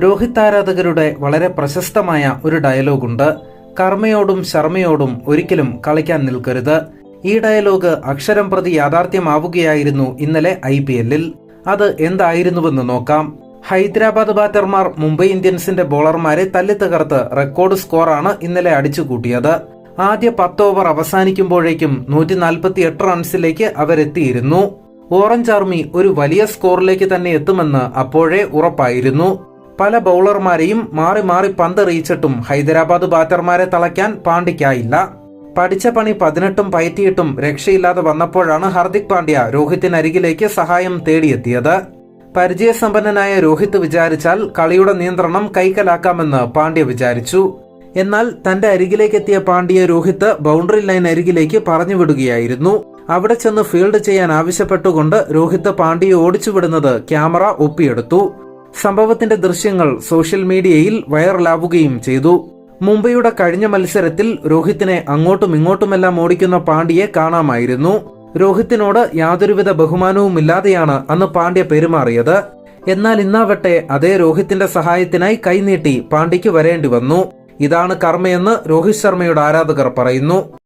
രോഹിത് ആരാധകരുടെ വളരെ പ്രശസ്തമായ ഒരു ഡയലോഗുണ്ട്. കർമ്മയോടും ശർമ്മയോടും ഒരിക്കലും കളിക്കാൻ നിൽക്കരുത്. ഈ ഡയലോഗ് അക്ഷരം പ്രതി യാഥാർത്ഥ്യമാവുകയായിരുന്നു ഇന്നലെ ഐ പി എല്ലിൽ. അത് എന്തായിരുന്നുവെന്ന് നോക്കാം. ഹൈദരാബാദ് ബാറ്റർമാർ മുംബൈ ഇന്ത്യൻസിന്റെ ബോളർമാരെ തല്ലിത്തകർത്ത് റെക്കോർഡ് സ്കോറാണ് ഇന്നലെ അടിച്ചുകൂട്ടിയത്. ആദ്യ പത്ത് ഓവർ അവസാനിക്കുമ്പോഴേക്കും നൂറ്റി റൺസിലേക്ക് അവരെത്തിയിരുന്നു. ഓറഞ്ച് ആർമി ഒരു വലിയ സ്കോറിലേക്ക് തന്നെ എത്തുമെന്ന് അപ്പോഴേ ഉറപ്പായിരുന്നു. പല ബൗളർമാരെയും മാറി മാറി പന്തെറിയിച്ചിട്ടും ഹൈദരാബാദ് ബാറ്റർമാരെ തളയ്ക്കാൻ പാണ്ഡ്യയ്ക്കായില്ല പഠിച്ച പണി പതിനെട്ടും പയറ്റിയിട്ടും രക്ഷയില്ലാതെ വന്നപ്പോഴാണ് ഹാർദിക് പാണ്ഡ്യ രോഹിത്തിനരികിലേക്ക് സഹായം തേടിയെത്തിയത്. പരിചയസമ്പന്നനായ രോഹിത് വിചാരിച്ചാൽ കളിയുടെ നിയന്ത്രണം കൈക്കലാക്കാമെന്ന് പാണ്ഡ്യ വിചാരിച്ചു. എന്നാൽ തന്റെ അരികിലേക്കെത്തിയ പാണ്ഡ്യ രോഹിത് ബൗണ്ടറി ലൈൻ അരികിലേക്ക് പറഞ്ഞുവിടുകയായിരുന്നു. അവിടെ ചെന്ന് ഫീൽഡ് ചെയ്യാൻ ആവശ്യപ്പെട്ടുകൊണ്ട് രോഹിത് പാണ്ഡ്യയെ ഓടിച്ചുവിടുന്നത് ക്യാമറ ഒപ്പിയെടുത്തു. സംഭവത്തിന്റെ ദൃശ്യങ്ങൾ സോഷ്യൽ മീഡിയയിൽ വൈറലാവുകയും ചെയ്തു. മുംബൈയുടെ കഴിഞ്ഞ മത്സരത്തിൽ രോഹിത്തിനെ അങ്ങോട്ടും ഇങ്ങോട്ടുമെല്ലാം ഓടിക്കുന്ന പാണ്ഡ്യയെ കാണാമായിരുന്നു. രോഹിത്തിനോട് യാതൊരുവിധ ബഹുമാനവുമില്ലാതെയാണ് അന്ന് പാണ്ഡ്യ പെരുമാറിയത്. എന്നാൽ ഇന്നാവട്ടെ അതേ രോഹിത്തിന്റെ സഹായത്തിനായി കൈനീട്ടി പാണ്ഡ്യയ്ക്ക് വരേണ്ടി വന്നു. ഇതാണ് കർമ്മയെന്ന് രോഹിത് ശർമ്മയുടെ ആരാധകർ പറയുന്നു.